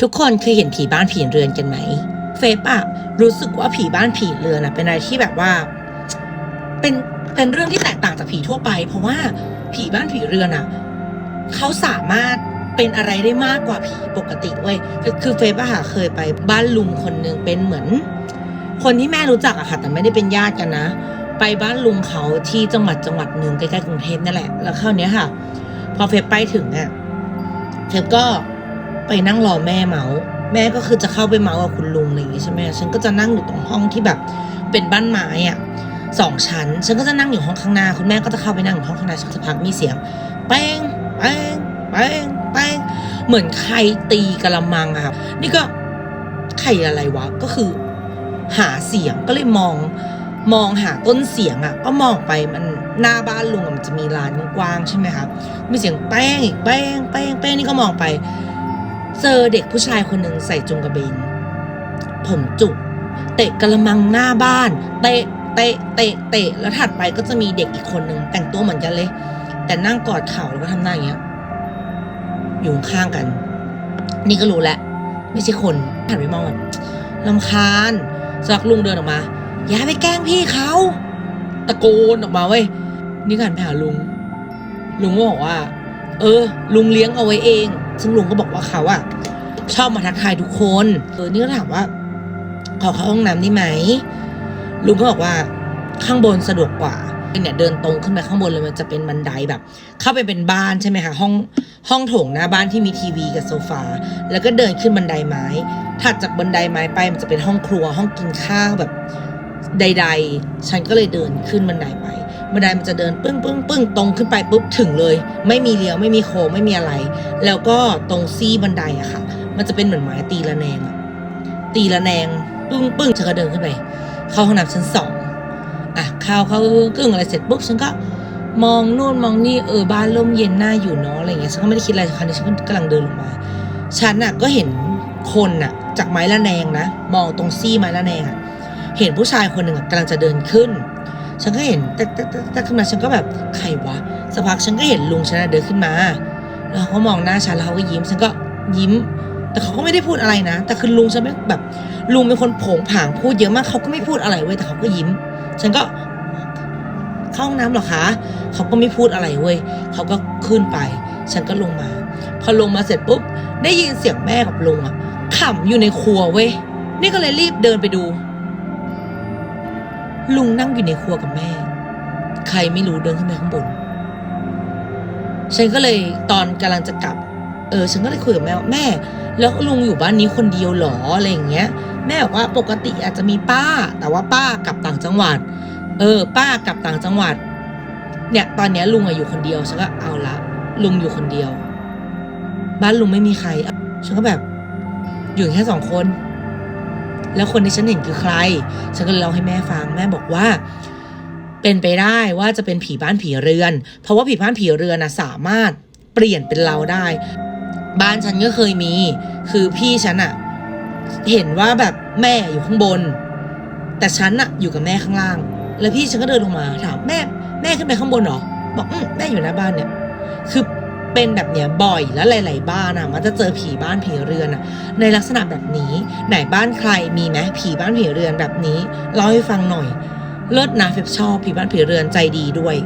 ทุกคนเคยเห็นผีบ้านผีเรือนกันไหม เฟซอะรู้สึกว่าผีบ้านผีเรือนอะเป็นอะไรที่แบบว่า เป็นเป็นเรื่องที่แตกต่างจากผีทั่วไป เพราะว่าผีบ้านผีเรือนอะเขาสามารถเป็นอะไรได้มากกว่าผีปกติเว้ยคือเฟซอะค่ะเคยไปบ้านลุงคนหนึ่งเป็นเหมือน คนที่แม่รู้จักอะค่ะ แต่ไม่ได้เป็นญาติกันนะ ไปบ้านลุงเขาที่จังหวัดจังหวัดหนึ่งใกล้ๆกรุงเทพนั่นแหละแล้วคราวนี้ยค่ะ พอเฟซไปถึงอะเฟซก็ ไปนั่งรอแม่เมาแม่ก็คือจะเข้าไปเมากับคุณลุงอะไรอย่างงี้ใช่ไหมฉันก็จะนั่งอยู่ตรงห้องที่แบบเป็นบ้านไม้อะสองชั้น ฉันก็จะนั่งอยู่ห้องข้างหน้า คุณแม่ก็จะเข้าไปนั่งอยู่ห้องข้างหน้าสักพักมีเสียงแป้งแป้งแป้งแป้งเหมือนใครตีกระมังอะค่ะนี่ก็ใครอะไรวะก็คือ หาเสียงก็เลยมองมองหาต้นเสียงอะก็มองไปมันหน้าบ้านลุงมันจะมีลานกว้างใช่ไหมคะมีเสียงแป้งอีกแป้งแป้งแป้งนี่ก็มองไป เจอเด็กผู้ชายคนหนึ่งใส่จงกระเบน ผมจุก เตะกระมังหน้าบ้าน เตะ เตะ เตะ เตะ แล้วถัดไปก็จะมีเด็กอีกคนหนึ่งแต่งตัวเหมือนกันเลย แต่นั่งกอดเข่าแล้วก็ทำหน้าอย่างเงี้ย อยู่ข้างกัน นี่ก็รู้แล้วไม่ใช่คนหันไปมองแบบลำคาญสักลุงเดินออกมา อย่าไปแกล้งพี่เขาตะโกนออกมาเว้ยนี่ก็หันไปหาลุง ลุงก็บอกว่า เออ ลุงเลี้ยงเอาไว้เอง ซึ่งลุงก็บอกว่าเขาอะชอบมาทักทายทุกคนเออนี่ก็ถามว่าขอเข้าห้องน้ำได้ไหมลุงก็บอกว่าข้างบนสะดวกกว่าเนี่ยเดินตรงขึ้นไปข้างบนเลยมันจะเป็นบันไดแบบ เข้าไปเป็นบ้านใช่ไหมคะห้องห้องโถงหน้าบ้านที่มีทีวีกับโซฟา แล้วก็เดินขึ้นบันไดไม้ถัดจากบันไดไม้ไปมันจะเป็นห้องครัวห้องกินข้าวแบบใด ๆ ฉันก็เลยเดินขึ้นบันได บันไดมันจะเดินปึ้งปึ้งปึ้งตรงขึ้นไปปุ๊บถึงเลย ไม่มีเลี้ยวไม่มีโค้งไม่มีอะไร แล้วก็ตรงซี่บันไดอะค่ะ มันจะเป็นเหมือนไม้ตีละแนงอะตีละแนงปึ้งปึ้งฉันก็เดินขึ้นไปเข้าห้องน้ำชั้นสองอะเข้าเข้ากึ่งอะไรเสร็จปุ๊บฉันก็มองนู่นมองนี่เออบ้านร่มเย็นน่าอยู่เนาะอะไรเงี้ยฉันก็ไม่ได้คิดอะไรคราวนี้ฉันก็กำลังเดินลงมาฉันน่ะก็เห็นคนน่ะ จากไม้ละแนงนะ มองตรงซี่ไม้ละแนงอะเห็นผู้ชายคนหนึ่งกำลังจะเดินขึ้น ฉันก็เห็นแต่แต่แต่แต่ขึ้นมาฉันก็แบบใครวะสักพักฉันก็เห็นลุงฉันะเดินขึ้นมา แล้วเขามองหน้าฉันแล้วเขาก็ยิ้ม ฉันก็ยิ้ม แต่เขาก็ไม่ได้พูดอะไรนะ แต่คือลุงฉันแบบลุงเป็นคนโผงผางพูดเยอะมากเขาก็ไม่พูดอะไรเว้ยแต่เขาก็ยิ้ม ฉันก็เข้าห้องน้ำเหรอคะ เขาก็ไม่พูดอะไรเว้ย เขาก็ขึ้นไป ฉันก็ลงมา พอลงมาเสร็จปุ๊บ ได้ยินเสียงแม่กับลุงอะขำอยู่ในครัวเว้ย นี่ก็เลยรีบเดินไปดู ลุงนั่งอยู่ในครัวกับแม่ ใครไม่รู้เดินขึ้นไปข้างบน ฉันก็เลยตอนกำลังจะกลับ เออ ฉันก็เลยคุยกับแม่ว่าแม่ แล้วลุงอยู่บ้านนี้คนเดียวเหรออะไรอย่างเงี้ย แม่บอกว่าปกติอาจจะมีป้า แต่ว่าป้ากลับต่างจังหวัด เออ ป้ากลับต่างจังหวัด เนี่ย ตอนเนี้ยลุงอะอยู่คนเดียวฉันก็เอาละ ลุงอยู่คนเดียว บ้านลุงไม่มีใครฉันก็แบบ อยู่แค่สองคน แล้วคนที่ฉันเห็นคือใคร ฉันก็เลยเล่าให้แม่ฟังแม่บอกว่า เป็นไปได้ว่าจะเป็นผีบ้านผีเรือน เพราะว่าผีบ้านผีเรือนนะสามารถเปลี่ยนเป็นเราได้ บ้านฉันก็เคยมี คือพี่ฉันอะเห็นว่าแบบแม่อยู่ข้างบน แต่ฉันอะอยู่กับแม่ข้างล่าง แล้วพี่ฉันก็เดินลงมาถามแม่แม่ขึ้นไปข้างบนเหรอบอกอืมแม่อยู่หน้าบ้านเนี่ย คือ เป็นแบบเนี้ยบ่อยแล้วหลาย ๆ บ้านอะมันจะเจอผีบ้านผีเรือนอะในลักษณะแบบนี้ ไหนบ้านใครมีไหมผีบ้านผีเรือนแบบนี้เล่าให้ฟังหน่อยเลิศนะเฟบชอบผีบ้านผีเรือนใจดีด้วย